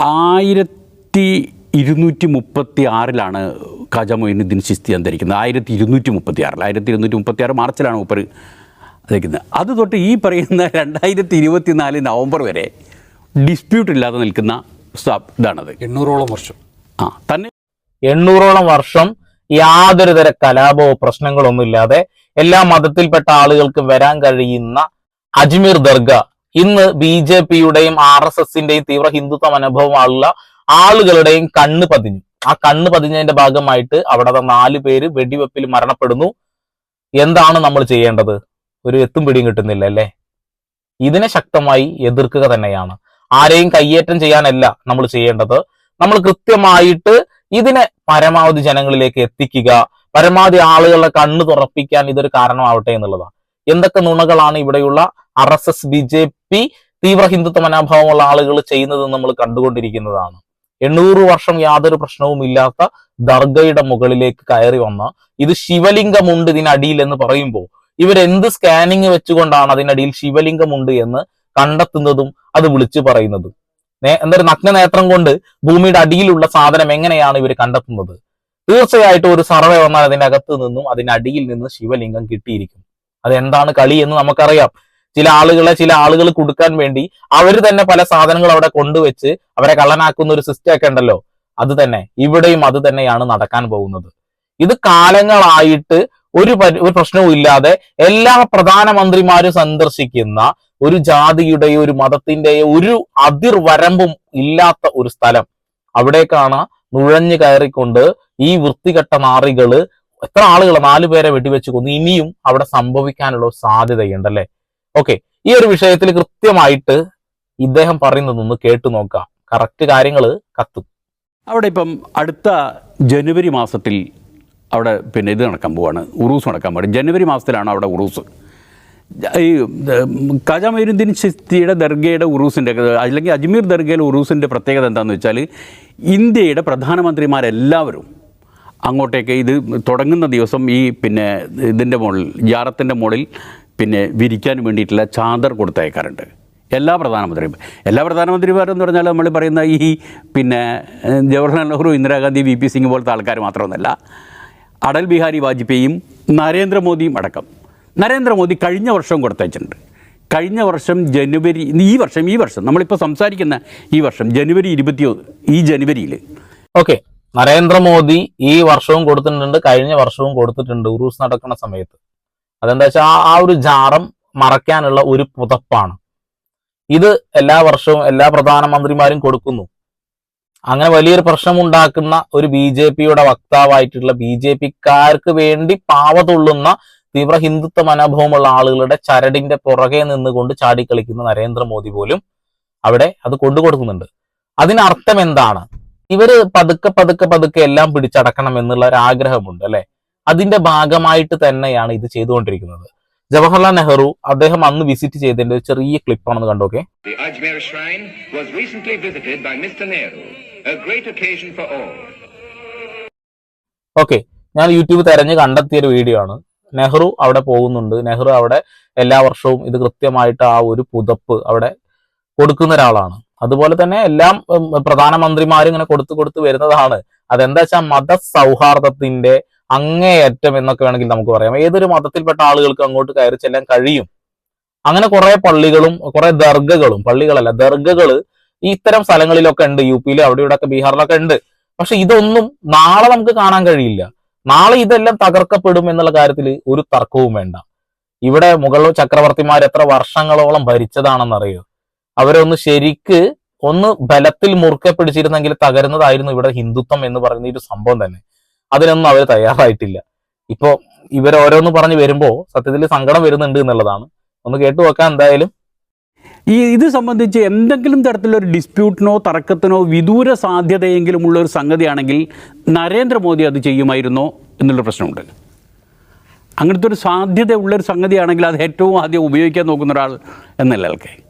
ആയിരത്തി ഇരുന്നൂറ്റി മുപ്പത്തി ആറിലാണ് ഖാജ മൊയിനുദ്ദീൻ ചിസ്തി അന്തരിക്കുന്നത്. ആയിരത്തി ഇരുന്നൂറ്റി മുപ്പത്തി ആറിൽ ആയിരത്തി ഇരുന്നൂറ്റി മുപ്പത്തി ആറ് മാർച്ചിലാണ് മൂപ്പർ അന്തരിക്കുന്നത്. അത് തൊട്ട് ഈ പറയുന്ന രണ്ടായിരത്തി ഇരുപത്തി നാല് നവംബർ വരെ ഡിസ്പ്യൂട്ട് ഇല്ലാതെ നിൽക്കുന്ന ഇതാണത്. എണ്ണൂറോളം വർഷം. ആ തന്നെ എണ്ണൂറോളം വർഷം യാതൊരു തര കലാപമോ പ്രശ്നങ്ങളൊന്നും ഇല്ലാതെ എല്ലാ മതത്തിൽപ്പെട്ട ആളുകൾക്കും വരാൻ കഴിയുന്ന അജ്മീർ ദർഗ ഇന്ന് ബി ജെ പിയുടെയും ആർ എസ് എസിന്റെയും തീവ്ര ഹിന്ദുത്വ മനോഭാവമുള്ള ആളുകളുടെയും കണ്ണ് പതിഞ്ഞു. ആ കണ്ണ് പതിഞ്ഞതിന്റെ ഭാഗമായിട്ട് അവിടെ നാല് പേര് വെടിവെപ്പിൽ മരണപ്പെടുന്നു. എന്താണ് നമ്മൾ ചെയ്യേണ്ടത്? ഒരു എത്തും പിടിയും കിട്ടുന്നില്ല അല്ലേ? ഇതിനെ ശക്തമായി എതിർക്കുക തന്നെയാണ്. ആരെയും കയ്യേറ്റം ചെയ്യാനല്ല നമ്മൾ ചെയ്യേണ്ടത്. നമ്മൾ കൃത്യമായിട്ട് ഇതിനെ പരമാവധി ജനങ്ങളിലേക്ക് എത്തിക്കുക. പരമാവധി ആളുകളുടെ കണ്ണ് തുറപ്പിക്കാൻ ഇതൊരു കാരണമാവട്ടെ എന്നുള്ളതാണ്. എന്തൊക്കെ നുണകളാണ് ഇവിടെയുള്ള R S S B J P തീവ്ര ഹിന്ദുത്വ മനോഭാവമുള്ള ആളുകൾ ചെയ്യുന്നത് നമ്മൾ കണ്ടുകൊണ്ടിരിക്കുന്നതാണ്. എണ്ണൂറ് വർഷം യാതൊരു പ്രശ്നവും ഇല്ലാത്ത ദർഗയുടെ മുകളിലേക്ക് കയറി വന്ന ഇത് ശിവലിംഗമുണ്ട് ഇതിനടിയിൽ എന്ന് പറയുമ്പോൾ ഇവരെന്ത് സ്കാനിങ് വെച്ചുകൊണ്ടാണ് അതിനടിയിൽ ശിവലിംഗമുണ്ട് എന്ന് കണ്ടെത്തുന്നതും അത് വിളിച്ചു പറയുന്നതും. എന്തൊരു നഗ്നനേത്രം കൊണ്ട് ഭൂമിയുടെ അടിയിലുള്ള സാധനം എങ്ങനെയാണ് ഇവർ കണ്ടെത്തുന്നത്? തീർച്ചയായിട്ടും ഒരു സർവേ വന്നാൽ അതിനകത്ത് നിന്നും അതിനടിയിൽ നിന്ന് ശിവലിംഗം കിട്ടിയിരിക്കും. അതെന്താണ് കളി എന്ന് നമുക്കറിയാം. ചില ആളുകളെ ചില ആളുകൾ കൊടുക്കാൻ വേണ്ടി അവർ തന്നെ പല സാധനങ്ങൾ അവിടെ കൊണ്ടുവച്ച് അവരെ കള്ളനാക്കുന്ന ഒരു സിസ്റ്റം ഒക്കെ ഉണ്ടല്ലോ. അത് തന്നെ. ഇവിടെയും അത് തന്നെയാണ് നടക്കാൻ പോകുന്നത്. ഇത് കാലങ്ങളായിട്ട് ഒരു ഒരു പ്രശ്നവും ഇല്ലാതെ എല്ലാ പ്രധാനമന്ത്രിമാരും സന്ദർശിക്കുന്ന ഒരു ജാതിയുടെയോ ഒരു മതത്തിന്റെയോ ഒരു അതിർവരമ്പും ഇല്ലാത്ത ഒരു സ്ഥലം. അവിടേക്കാണ് നുഴഞ്ഞു കയറിക്കൊണ്ട് ഈ വൃത്തികെട്ട നാറികൾ എത്ര ആളുകൾ നാലു പേരെ വെടിവെച്ച് കൊന്നു. ഇനിയും അവിടെ സംഭവിക്കാനുള്ള സാധ്യതയുണ്ടല്ലേ? ഓക്കെ ഈ ഒരു വിഷയത്തിൽ കൃത്യമായിട്ട് ഇദ്ദേഹം പറയുന്നതൊന്ന് കേട്ടു നോക്കാം. കറക്റ്റ് കാര്യങ്ങൾ കത്തും. അവിടെ ഇപ്പം അടുത്ത ജനുവരി മാസത്തിൽ അവിടെ പിന്നെ ഇത് നടക്കാൻ പോവാണ് ഉറൂസ് നടക്കാൻ പോവാണ്. ജനുവരി മാസത്തിലാണ് അവിടെ ഉറൂസ്. ഈ ഖാജ മൈനുദ്ദീൻ ചിസ്തിയുടെ ദർഗയുടെ ഉറൂസിന്റെ അല്ലെങ്കിൽ അജ്മീർ ദർഗയിലെ ഉറൂസിന്റെ പ്രത്യേകത എന്താണെന്ന് വെച്ചാൽ ഇന്ത്യയുടെ പ്രധാനമന്ത്രിമാരെല്ലാവരും അങ്ങോട്ടേക്ക് ഇത് തുടങ്ങുന്ന ദിവസം ഈ പിന്നെ ഇതിന്റെ മുകളിൽ ജാറത്തിന്റെ മുകളിൽ പിന്നെ വിരിക്കാൻ വേണ്ടിയിട്ടുള്ള ചാദർ കൊടുത്തയക്കാറുണ്ട്. എല്ലാ പ്രധാനമന്ത്രിയും. എല്ലാ പ്രധാനമന്ത്രിമാരെന്ന് പറഞ്ഞാൽ നമ്മൾ പറയുന്ന ഈ പിന്നെ ജവഹർലാൽ നെഹ്റു ഇന്ദിരാഗാന്ധി വി പി സിംഗ് പോലത്തെ ആൾക്കാർ മാത്രമൊന്നുമല്ല അടൽ ബിഹാരി വാജ്പേയിയും നരേന്ദ്രമോദിയും അടക്കം. നരേന്ദ്രമോദി കഴിഞ്ഞ വർഷം കൊടുത്തയച്ചിട്ടുണ്ട്. കഴിഞ്ഞ വർഷം ജനുവരി ഈ വർഷം ഈ വർഷം നമ്മളിപ്പോൾ സംസാരിക്കുന്ന ഈ വർഷം ജനുവരി ഇരുപത്തി ഈ ജനുവരിയിൽ ഓക്കെ. നരേന്ദ്രമോദി ഈ വർഷവും കൊടുത്തിട്ടുണ്ട് കഴിഞ്ഞ വർഷവും കൊടുത്തിട്ടുണ്ട് ഉറൂസ് നടക്കുന്ന സമയത്ത്. അതെന്താ വെച്ചാൽ ആ ഒരു ജാറം മറയ്ക്കാനുള്ള ഒരു പുതപ്പാണ്. ഇത് എല്ലാ വർഷവും എല്ലാ പ്രധാനമന്ത്രിമാരും കൊടുക്കുന്നു. അങ്ങനെ വലിയൊരു പ്രശ്നം ഉണ്ടാക്കുന്ന ഒരു ബി ജെ പിയുടെ വക്താവായിട്ടുള്ള ബി ജെ പിക്കാർക്ക് വേണ്ടി പാവതുള്ളുന്ന തീവ്ര ഹിന്ദുത്വ മനോഭാവമുള്ള ആളുകളുടെ ചരടിന്റെ പുറകെ നിന്നുകൊണ്ട് ചാടിക്കളിക്കുന്ന നരേന്ദ്രമോദി പോലും അവിടെ അത് കൊണ്ടുകൊടുക്കുന്നുണ്ട് അതിനർത്ഥം എന്താണ്? ഇവർ പതുക്കെ പതുക്കെ പതുക്കെ എല്ലാം പിടിച്ചടക്കണം എന്നുള്ള ഒരു ആഗ്രഹമുണ്ട് അല്ലെ? അതിന്റെ ഭാഗമായിട്ട് തന്നെയാണ് ഇത് ചെയ്തുകൊണ്ടിരിക്കുന്നത്. ജവഹർലാൽ നെഹ്റു അദ്ദേഹം അന്ന് വിസിറ്റ് ചെയ്തതിന്റെ ഒരു ചെറിയ ക്ലിപ്പാണെന്ന് കണ്ടോക്കെ. ഓക്കെ ഞാൻ യൂട്യൂബ് തെരഞ്ഞ് കണ്ടെത്തിയ ഒരു വീഡിയോ ആണ്. നെഹ്റു അവിടെ പോകുന്നുണ്ട്. നെഹ്റു അവിടെ എല്ലാ വർഷവും ഇത് കൃത്യമായിട്ട് ആ ഒരു പുതപ്പ് അവിടെ കൊടുക്കുന്ന ഒരാളാണ്. അതുപോലെ തന്നെ എല്ലാം പ്രധാനമന്ത്രിമാരും ഇങ്ങനെ കൊടുത്തു കൊടുത്തു വരുന്നതാണ്. അതെന്താ വെച്ചാൽ മത സൗഹാർദ്ദത്തിന്റെ അങ്ങേയറ്റം എന്നൊക്കെ വേണമെങ്കിൽ നമുക്ക് പറയാം. ഏതൊരു മതത്തിൽപ്പെട്ട ആളുകൾക്ക് അങ്ങോട്ട് കയറി ചെല്ലാൻ കഴിയും? അങ്ങനെ കുറെ പള്ളികളും കുറെ ദർഗകളും പള്ളികളല്ല ദർഗകൾ ഇത്തരം സ്ഥലങ്ങളിലൊക്കെ ഉണ്ട്. യു പിയിലും അവിടെ ഇവിടെ ഒക്കെ ബീഹാറിലൊക്കെ ഉണ്ട്. പക്ഷെ ഇതൊന്നും നാളെ നമുക്ക് കാണാൻ കഴിയില്ല. നാളെ ഇതെല്ലാം തകർക്കപ്പെടും എന്നുള്ള കാര്യത്തിൽ ഒരു തർക്കവും വേണ്ട. ഇവിടെ മുഗൾ ചക്രവർത്തിമാർ എത്ര വർഷങ്ങളോളം ഭരിച്ചതാണെന്നറിയോ? അവരൊന്ന് ശരിക്ക് ഒന്ന് ബലത്തിൽ മുറുക്കെ പിടിച്ചിരുന്നെങ്കിൽ തകരുന്നതായിരുന്നു ഇവിടെ ഹിന്ദുത്വം എന്ന് പറയുന്ന ഒരു സംഭവം തന്നെ. അതിനൊന്നും അവർ തയ്യാറായിട്ടില്ല. ഇപ്പോ ഇവർ ഓരോന്ന് പറഞ്ഞു വരുമ്പോ സത്യത്തിൽ സങ്കടം വരുന്നുണ്ട് എന്നുള്ളതാണ്. ഒന്ന് കേട്ടു വെക്കാൻ എന്തായാലും. ഈ ഇത് സംബന്ധിച്ച് എന്തെങ്കിലും തരത്തിലൊരു ഡിസ്പ്യൂട്ടിനോ തർക്കത്തിനോ വിദൂര സാധ്യതയെങ്കിലും ഉള്ള ഒരു സംഗതിയാണെങ്കിൽ നരേന്ദ്രമോദി അത് ചെയ്യുമായിരുന്നോ എന്നുള്ള പ്രശ്നമുണ്ട്. അങ്ങനത്തെ ഒരു സാധ്യത ഉള്ളൊരു സംഗതിയാണെങ്കിൽ അത് ഏറ്റവും ആദ്യം ഉപയോഗിക്കാൻ നോക്കുന്ന ഒരാൾ എന്നല്ല ആൾക്ക്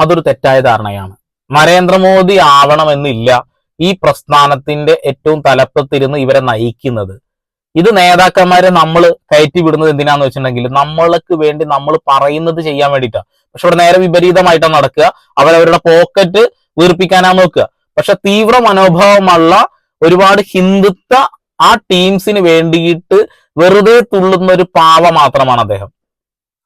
അതൊരു തെറ്റായ ധാരണയാണ്. നരേന്ദ്രമോദി ആവണമെന്നില്ല. ഈ പ്രസ്ഥാനത്തിന്റെ ഏറ്റവും തലപ്പത്തിരുന്ന് ഇവരെ നയിക്കുന്നത്. ഇത് നേതാക്കന്മാരെ നമ്മൾ കയറ്റി വിടുന്നത് എന്തിനാന്ന് വെച്ചിട്ടുണ്ടെങ്കിൽ നമ്മൾക്ക് വേണ്ടി നമ്മൾ പറയുന്നത് ചെയ്യാൻ വേണ്ടിയിട്ടാണ് പക്ഷെ ഇവിടെ നേരെ വിപരീതമായിട്ടാണ് നടക്കുക. അവരവരുടെ പോക്കറ്റ് വീർപ്പിക്കാനാണ് നോക്കുക. പക്ഷെ തീവ്ര മനോഭാവമുള്ള ഒരുപാട് ഹിന്ദുത്വ ആ ടീംസിന് വേണ്ടിയിട്ട് വെറുതെ തുള്ളുന്ന ഒരു പാവ മാത്രമാണ് അദ്ദേഹം.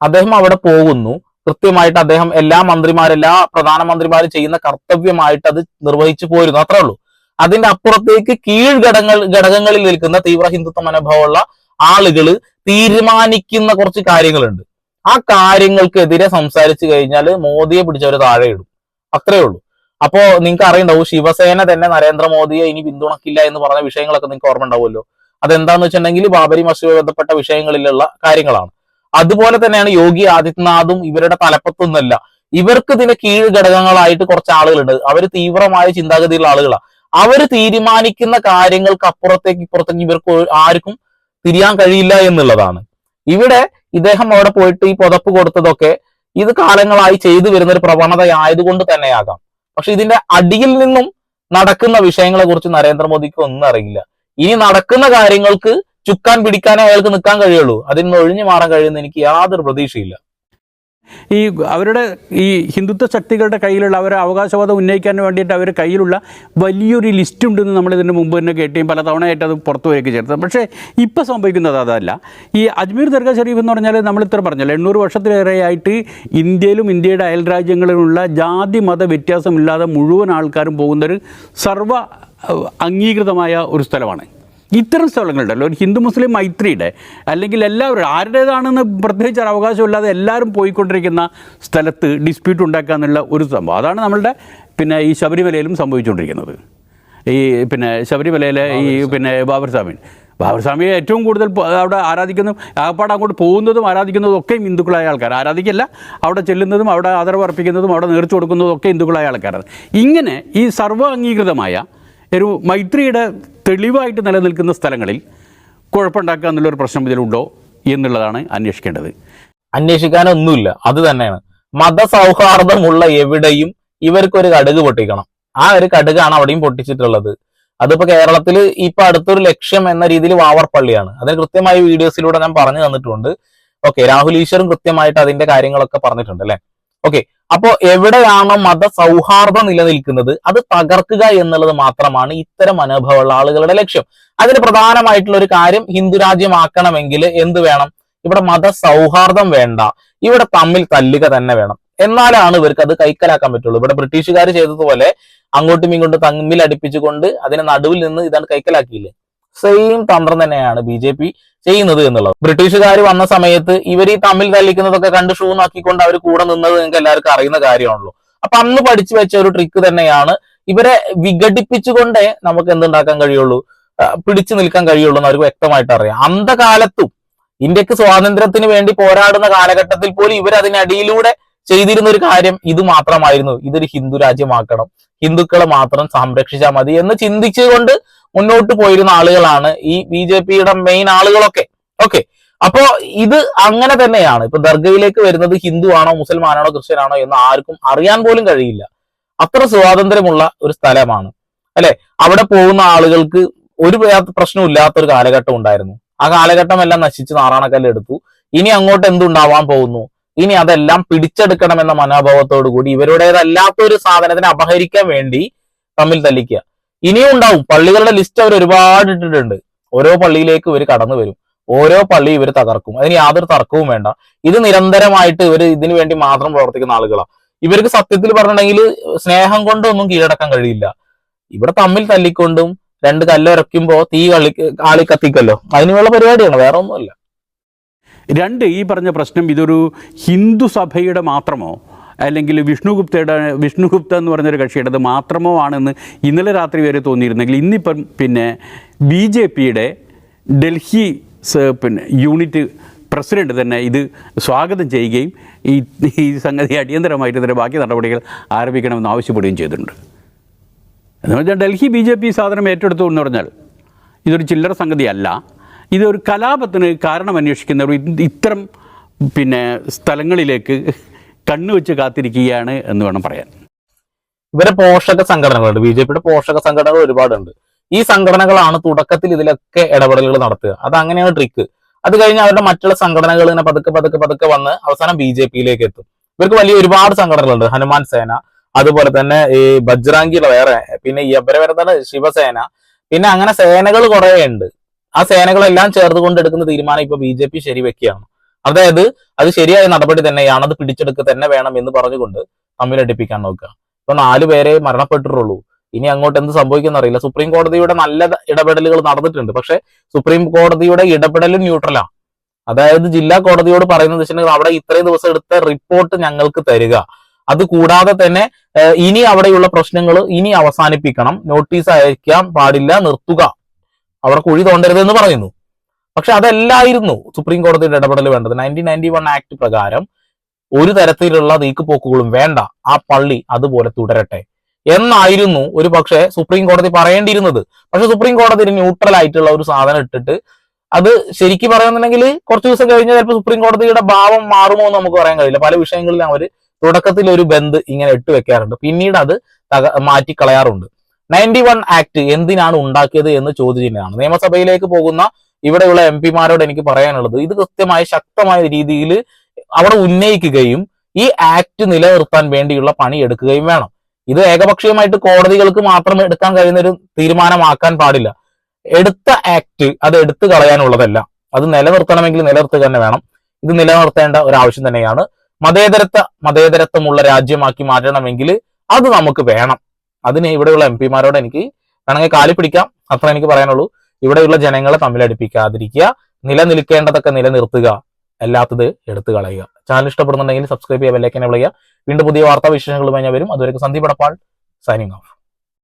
അദ്ദേഹം അവിടെ പോകുന്നു. കൃത്യമായിട്ട് അദ്ദേഹം എല്ലാ മന്ത്രിമാരും എല്ലാ പ്രധാനമന്ത്രിമാരും ചെയ്യുന്ന കർത്തവ്യമായിട്ട് അത് നിർവഹിച്ചു പോരുന്നു. അത്രേ ഉള്ളൂ. അതിന്റെ അപ്പുറത്തേക്ക് കീഴ്ഘടങ്ങൾ ഘടകങ്ങളിൽ നിൽക്കുന്ന തീവ്ര ഹിന്ദുത്വ മനോഭാവമുള്ള ആളുകൾ തീരുമാനിക്കുന്ന കുറച്ച് കാര്യങ്ങളുണ്ട്. ആ കാര്യങ്ങൾക്കെതിരെ സംസാരിച്ചു കഴിഞ്ഞാൽ മോദിയെ പിടിച്ചവർ താഴെ ഇടും അത്രേ ഉള്ളൂ. അപ്പോ നിങ്ങൾക്ക് അറിയണ്ടാവും ശിവസേന തന്നെ നരേന്ദ്രമോദിയെ ഇനി പിന്തുണക്കില്ല എന്ന് പറഞ്ഞ വിഷയങ്ങളൊക്കെ നിങ്ങൾക്ക് ഓർമ്മ ഉണ്ടാവുമല്ലോ അതെന്താന്ന് വെച്ചിട്ടുണ്ടെങ്കിൽ ബാബരി മസ്ജിദ് ബന്ധപ്പെട്ട വിഷയങ്ങളിലുള്ള കാര്യങ്ങളാണ്. അതുപോലെ തന്നെയാണ് യോഗി ആദിത്യനാഥും ഇവരുടെ തലപ്പത്തൊന്നുമല്ല. ഇവർക്ക് ഇതിന്റെ കീഴ് ഘടകങ്ങളായിട്ട് കുറച്ച് ആളുകളുണ്ട്. അവർ തീവ്രമായ ചിന്താഗതിയുള്ള ആളുകളാണ് അവർ തീരുമാനിക്കുന്ന കാര്യങ്ങൾക്ക് അപ്പുറത്തേക്ക് ഇപ്പുറത്തേക്ക് ഇവർക്ക് ആർക്കും തിരിയാൻ കഴിയില്ല എന്നുള്ളതാണ്. ഇവിടെ ഇദ്ദേഹം അവിടെ പോയിട്ട് ഈ പുതപ്പ് കൊടുത്തതൊക്കെ ഇത് കാലങ്ങളായി ചെയ്തു വരുന്ന ഒരു പ്രവണത ആയതുകൊണ്ട് തന്നെയാകാം. പക്ഷെ ഇതിന്റെ അടിയിൽ നിന്നും നടക്കുന്ന വിഷയങ്ങളെ കുറിച്ച് നരേന്ദ്രമോദിക്ക് ഒന്നും അറിയില്ല. ഇനി നടക്കുന്ന കാര്യങ്ങൾക്ക് ചുക്കാൻ പിടിക്കാനേ അയാൾക്ക് നിൽക്കാൻ കഴിയുള്ളൂ. അതിൽ നിന്ന് ഒഴിഞ്ഞു മാറാൻ കഴിയുന്ന എനിക്ക് യാതൊരു പ്രതീക്ഷയില്ല. ഈ അവരുടെ ഈ ഹിന്ദുത്വ ശക്തികളുടെ കയ്യിലുള്ള അവരെ അവകാശവാദം ഉന്നയിക്കാൻ വേണ്ടിയിട്ട് അവരുടെ കയ്യിലുള്ള വലിയൊരു ലിസ്റ്റ് ഉണ്ടെന്ന് നമ്മൾ ഇതിന് മുമ്പ് തന്നെ കേട്ടുകയും പല തവണയായിട്ട് അത് പുറത്തു വരികയൊക്കെ ചേർത്തത് പക്ഷേ ഇപ്പോൾ സംഭവിക്കുന്നത് അതല്ല. ഈ അജ്മീർ ദർഗ ഷരീഫ് എന്ന് പറഞ്ഞാൽ നമ്മൾ ഇത്ര പറഞ്ഞല്ലോ എണ്ണൂറ് വർഷത്തിലേറെയായിട്ട് ഇന്ത്യയിലും ഇന്ത്യയുടെ അയൽ രാജ്യങ്ങളിലുള്ള ജാതി മത വ്യത്യാസമില്ലാതെ മുഴുവൻ ആൾക്കാരും പോകുന്നൊരു സർവ അംഗീകൃതമായ ഒരു സ്ഥലമാണ്. ഇത്തരം സ്ഥലങ്ങളുണ്ടല്ലോ. ഒരു ഹിന്ദു മുസ്ലിം മൈത്രിയുടെ അല്ലെങ്കിൽ എല്ലാവരും ആരുടേതാണെന്ന് പ്രത്യേകിച്ച് ഒരു അവകാശമില്ലാതെ എല്ലാവരും പോയിക്കൊണ്ടിരിക്കുന്ന സ്ഥലത്ത് ഡിസ്പ്യൂട്ട് ഉണ്ടാക്കുക എന്നുള്ള ഒരു സംഭവം. അതാണ് നമ്മളുടെ പിന്നെ ഈ ശബരിമലയിലും സംഭവിച്ചുകൊണ്ടിരിക്കുന്നത്. ഈ പിന്നെ ശബരിമലയിലെ ഈ പിന്നെ ബാബർ സ്വാമി ബാബർ സ്വാമിയെ ഏറ്റവും കൂടുതൽ അവിടെ ആരാധിക്കുന്നതും ആകപ്പാട് അങ്ങോട്ട് പോകുന്നതും ആരാധിക്കുന്നതും ഒക്കെയും ഹിന്ദുക്കളായ ആൾക്കാർ ആരാധിക്കല്ല അവിടെ ചെല്ലുന്നതും അവിടെ ആദരവ് അർപ്പിക്കുന്നതും അവിടെ നേർച്ചു കൊടുക്കുന്നതും ഒക്കെ ഹിന്ദുക്കളായ ആൾക്കാരാണ്. ഇങ്ങനെ ഈ സർവ അംഗീകൃതമായ ഒരു മൈത്രിയുടെ തെളിവായിട്ട് നിലനിൽക്കുന്ന സ്ഥലങ്ങളിൽ കുഴപ്പമുണ്ടാക്കുക എന്നുള്ളൊരു പ്രശ്നം ഇതിലുണ്ടോ എന്നുള്ളതാണ് അന്വേഷിക്കേണ്ടത്. അന്വേഷിക്കാനൊന്നുമില്ല. അത് തന്നെയാണ്. മതസൗഹാർദ്ദമുള്ള എവിടെയും ഇവർക്കൊരു കടുക് പൊട്ടിക്കണം. ആ ഒരു കടുകാണ് അവിടെയും പൊട്ടിച്ചിട്ടുള്ളത്. അതിപ്പോ കേരളത്തിൽ ഇപ്പൊ അടുത്തൊരു ലക്ഷ്യം എന്ന രീതിയിൽ വാവർപ്പള്ളിയാണ് അതിന് കൃത്യമായ വീഡിയോസിലൂടെ ഞാൻ പറഞ്ഞു തന്നിട്ടുണ്ട്. ഓക്കെ രാഹുൽ ഈശ്വറും കൃത്യമായിട്ട് അതിന്റെ കാര്യങ്ങളൊക്കെ പറഞ്ഞിട്ടുണ്ട് അല്ലെ? ഓക്കെ അപ്പോ എവിടെയാണോ മത സൗഹാർദ്ദം നിലനിൽക്കുന്നത് അത് തകർക്കുക എന്നുള്ളത് മാത്രമാണ് ഇത്തരം മനോഭാവമുള്ള ആളുകളുടെ ലക്ഷ്യം. അതിന് പ്രധാനമായിട്ടുള്ള ഒരു കാര്യം ഹിന്ദു രാജ്യമാക്കണമെങ്കിൽ എന്ത് വേണം? ഇവിടെ മത സൗഹാർദ്ദം വേണ്ട. ഇവിടെ തമ്മിൽ തല്ലുക തന്നെ വേണം. എന്നാലാണ് ഇവർക്ക് അത് കൈക്കലാക്കാൻ പറ്റുള്ളൂ. ഇവിടെ ബ്രിട്ടീഷുകാർ ചെയ്തതുപോലെ അങ്ങോട്ടും ഇങ്ങോട്ടും തമ്മിൽ അടുപ്പിച്ചുകൊണ്ട് അതിനെ നടുവിൽ നിന്ന് ഇതാണ് കൈക്കലാക്കിയില്ലേ? സെയിം തന്ത്രം തന്നെയാണ് ബി ജെ പി ചെയ്യുന്നത് എന്നുള്ളത്. ബ്രിട്ടീഷുകാർ വന്ന സമയത്ത് ഇവർ ഈ തമ്മിൽ തല്ലിക്കുന്നതൊക്കെ കണ്ട് ഷൂ നോക്കിക്കൊണ്ട് അവർ കൂടെ നിന്നത് നിങ്ങൾക്ക് എല്ലാവർക്കും അറിയുന്ന കാര്യമാണല്ലോ. അപ്പൊ അന്ന് പഠിച്ചു വെച്ച ഒരു ട്രിക്ക് തന്നെയാണ് ഇവരെ വിഘടിപ്പിച്ചുകൊണ്ടേ നമുക്ക് എന്തുണ്ടാക്കാൻ കഴിയുള്ളൂ? പിടിച്ചു നിൽക്കാൻ കഴിയുള്ളൂ എന്ന് അവർക്ക് വ്യക്തമായിട്ട് അറിയാം. അന്ധകാലത്തും ഇന്ത്യയ്ക്ക് സ്വാതന്ത്ര്യത്തിന് വേണ്ടി പോരാടുന്ന കാലഘട്ടത്തിൽ പോലും ഇവർ അതിനടിയിലൂടെ ചെയ്തിരുന്ന ഒരു കാര്യം ഇത് മാത്രമായിരുന്നു. ഇതൊരു ഹിന്ദു രാജ്യമാക്കണം. ഹിന്ദുക്കളെ മാത്രം സംരക്ഷിച്ചാൽ മതി എന്ന് ചിന്തിച്ചുകൊണ്ട് മുന്നോട്ട് പോയിരുന്ന ആളുകളാണ് ഈ ബി ജെ പിയുടെ മെയിൻ ആളുകളൊക്കെ. ഓക്കെ അപ്പോ ഇത് അങ്ങനെ തന്നെയാണ്. ഇപ്പൊ ദർഗയിലേക്ക് വരുന്നത് ഹിന്ദു ആണോ മുസൽമാനാണോ ക്രിസ്ത്യനാണോ എന്ന് ആർക്കും അറിയാൻ പോലും കഴിയില്ല. അത്ര സ്വാതന്ത്ര്യമുള്ള ഒരു സ്ഥലമാണ്. അല്ലെ? അവിടെ പോകുന്ന ആളുകൾക്ക് ഒരു പ്രശ്നവും ഇല്ലാത്ത ഒരു കാലഘട്ടം ഉണ്ടായിരുന്നു. ആ കാലഘട്ടം എല്ലാം നശിച്ച് നാറാണക്കല്ല് എടുത്തു. ഇനി അങ്ങോട്ട് എന്തുണ്ടാവാൻ പോകുന്നു? ഇനി അതെല്ലാം പിടിച്ചെടുക്കണം എന്ന മനോഭാവത്തോടു കൂടി ഇവരുടേതല്ലാത്ത ഒരു സാധനത്തിനെ അപഹരിക്കാൻ വേണ്ടി തമ്മിൽ തല്ലിക്കുക. ഇനിയും ഉണ്ടാവും. പള്ളികളുടെ ലിസ്റ്റ് അവർ ഒരുപാട് ഇട്ടിട്ടുണ്ട്. ഓരോ പള്ളിയിലേക്ക് ഇവർ കടന്നു വരും. ഓരോ പള്ളി ഇവർ തകർക്കും. അതിന് യാതൊരു തർക്കവും വേണ്ട. ഇത് നിരന്തരമായിട്ട് ഇവർ ഇതിനു വേണ്ടി മാത്രം പ്രവർത്തിക്കുന്ന ആളുകളാണ് ഇവർക്ക് സത്യത്തിൽ പറഞ്ഞിട്ടുണ്ടെങ്കിൽ സ്നേഹം കൊണ്ടൊന്നും കീഴടക്കാൻ കഴിയില്ല. ഇവിടെ തമ്മിൽ തല്ലിക്കൊണ്ടും രണ്ട് കല്ലുരയ്ക്കുമ്പോൾ തീ കളി ആളി കത്തിക്കല്ലോ അതിനുള്ള പരിപാടിയാണ്. വേറെ ഒന്നുമല്ല രണ്ട് ഈ പറഞ്ഞ പ്രശ്നം ഇതൊരു ഹിന്ദു സഭയുടെ മാത്രമോ? അല്ലെങ്കിൽ വിഷ്ണുഗുപ്തയുടെ വിഷ്ണുഗുപ്ത എന്ന് പറഞ്ഞൊരു കക്ഷിയുടേത് മാത്രമോ ആണെന്ന് ഇന്നലെ രാത്രി വരെ തോന്നിയിരുന്നെങ്കിൽ ഇന്നിപ്പം പിന്നെ ബി ജെ പിയുടെ ഡൽഹി പിന്നെ യൂണിറ്റ് പ്രസിഡന്റ് തന്നെ ഇത് സ്വാഗതം ചെയ്യുകയും ഈ ഈ സംഗതി അടിയന്തരമായിട്ട് ഇതിന്റെ ബാക്കി നടപടികൾ ആരംഭിക്കണമെന്ന് ആവശ്യപ്പെടുകയും ചെയ്തിട്ടുണ്ട്. എന്ന് പറഞ്ഞാൽ ഡൽഹി ബി ജെ പി സാധനം ഏറ്റെടുത്തു എന്ന് പറഞ്ഞാൽ ഇതൊരു ചില്ലറ സംഗതിയല്ല. ഇതൊരു കലാപത്തിന് കാരണം അന്വേഷിക്കുന്നവർ ഇത്തരം പിന്നെ സ്ഥലങ്ങളിലേക്ക് കണ്ണുവെച്ച് കാത്തിരിക്കുകയാണ് എന്ന് വേണം പറയാൻ. ഇവരെ പോഷക സംഘടനകളുണ്ട്. ബി ജെ പിയുടെ പോഷക സംഘടനകൾ ഒരുപാടുണ്ട്. ഈ സംഘടനകളാണ് തുടക്കത്തിൽ ഇതിലൊക്കെ ഇടപെടലുകൾ നടത്തുക. അത് അങ്ങനെയാണ് ട്രിക്ക് അത് കഴിഞ്ഞ് അവരുടെ മറ്റുള്ള സംഘടനകൾ ഇങ്ങനെ പതുക്കെ പതുക്കെ പതുക്കെ വന്ന് അവസാനം ബി ജെ പിയിലേക്ക് എത്തും. ഇവർക്ക് വലിയ ഒരുപാട് സംഘടനകളുണ്ട്. ഹനുമാൻ സേന അതുപോലെ തന്നെ ഈ ബജ്രാങ്കിയുടെ വേറെ പിന്നെ ഈ തന്നെ ശിവസേന. പിന്നെ അങ്ങനെ സേനകൾ കുറെ ഉണ്ട് ആ സേനകളെല്ലാം ചേർത്ത് കൊണ്ടെടുക്കുന്ന തീരുമാനം ഇപ്പൊ ബി ജെ പി ശരിവെക്കുകയാണ്. അതായത് അത് ശരിയായ നടപടി തന്നെയാണ് അത് പിടിച്ചെടുക്കുക തന്നെ വേണം എന്ന് പറഞ്ഞുകൊണ്ട് തമ്മിലടിപ്പിക്കാൻ നോക്കുക. ഇപ്പൊ നാലു പേരെ മരണപ്പെട്ടിട്ടുള്ളൂ. ഇനി അങ്ങോട്ട് എന്ത് സംഭവിക്കുന്ന അറിയില്ല. സുപ്രീം കോടതിയുടെ നല്ല ഇടപെടലുകൾ നടന്നിട്ടുണ്ട്. പക്ഷെ സുപ്രീം കോടതിയുടെ ഇടപെടലും ന്യൂട്രലാ അതായത് ജില്ലാ കോടതിയോട് പറയുന്നത് വെച്ചിട്ടുണ്ടെങ്കിൽ അവിടെ ഇത്രയും ദിവസം എടുത്ത റിപ്പോർട്ട് ഞങ്ങൾക്ക് തരിക. അത് കൂടാതെ തന്നെ ഇനി അവിടെയുള്ള പ്രശ്നങ്ങൾ ഇനി അവസാനിപ്പിക്കണം. നോട്ടീസ് അയക്കാൻ പാടില്ല നിർത്തുക. അവിടെ കുഴി തോണ്ടരുത് എന്ന് പറയുന്നു. പക്ഷെ അതല്ലായിരുന്നു സുപ്രീം കോടതിയുടെ ഇടപെടൽ വേണ്ടത്. നയന്റീൻ നയന്റി വൺ ആക്ട് പ്രകാരം ഒരു തരത്തിലുള്ള നീക്കുപോക്കുകളും വേണ്ട. ആ പള്ളി അതുപോലെ തുടരട്ടെ. എന്നായിരുന്നു ഒരു പക്ഷേ സുപ്രീം കോടതി പറയേണ്ടിയിരുന്നത്. പക്ഷെ സുപ്രീം കോടതി ന്യൂട്രൽ ആയിട്ടുള്ള ഒരു സാധനം ഇട്ടിട്ട് അത് ശരിക്കും പറയുന്നുണ്ടെങ്കിൽ കുറച്ച് ദിവസം കഴിഞ്ഞാൽ ചിലപ്പോൾ സുപ്രീം കോടതിയുടെ ഭാവം മാറുമോ എന്ന് നമുക്ക് പറയാൻ കഴിയില്ല. പല വിഷയങ്ങളിലും അവർ തുടക്കത്തിൽ ഒരു ബന്ദ് ഇങ്ങനെ ഇട്ട് വെക്കാറുണ്ട് പിന്നീട് അത് മാറ്റിക്കളയാറുണ്ട്. മാറ്റി കളയാറുണ്ട് നയന്റി വൺ ആക്ട് എന്തിനാണ് ഉണ്ടാക്കിയത് എന്ന് ചോദ്യചിഹ്നമാണ് നിയമസഭയിലേക്ക് പോകുന്ന ഇവിടെയുള്ള എം പിമാരോട് എനിക്ക് പറയാനുള്ളത് ഇത് കൃത്യമായ ശക്തമായ രീതിയിൽ അവിടെ ഉന്നയിക്കുകയും ഈ ആക്ട് നിലനിർത്താൻ വേണ്ടിയുള്ള പണി എടുക്കുകയും വേണം. ഇത് ഏകപക്ഷീയമായിട്ട് കോടതികൾക്ക് മാത്രം എടുക്കാൻ കഴിയുന്ന ഒരു തീരുമാനമാക്കാൻ പാടില്ല. എടുത്ത ആക്ട് അത് എടുത്തു കളയാനുള്ളതല്ല. അത് നിലനിർത്തണമെങ്കിൽ നിലനിർത്തുക തന്നെ വേണം. ഇത് നിലനിർത്തേണ്ട ഒരു ആവശ്യം തന്നെയാണ്. മതേതരത്വ മതേതരത്വമുള്ള രാജ്യമാക്കി മാറ്റണമെങ്കിൽ അത് നമുക്ക് വേണം. അതിന് ഇവിടെയുള്ള എം പിമാരോട് എനിക്ക് വേണമെങ്കിൽ കാലി പിടിക്കാം. അത്ര എനിക്ക് പറയാനുള്ളൂ. ഇവിടെയുള്ള ജനങ്ങളെ തമ്മിലടിപ്പിക്കാതിരിക്കുക നിലനിൽക്കേണ്ടതൊക്കെ നിലനിർത്തുക. അല്ലാത്തത് എടുത്തു കളയുക. ചാനൽ ഇഷ്ടപ്പെടുന്നുണ്ടെങ്കിൽ സബ്സ്ക്രൈബ് ബെല്ലൈക്കനെ വിളിക്കുക. വീണ്ടും പുതിയ വാർത്താ വിശേഷങ്ങളുമായി ഞാൻ വരും. അതുവരെ സന്ദീപ് അടപ്പാൾ സൈനിങ് ഓഫ്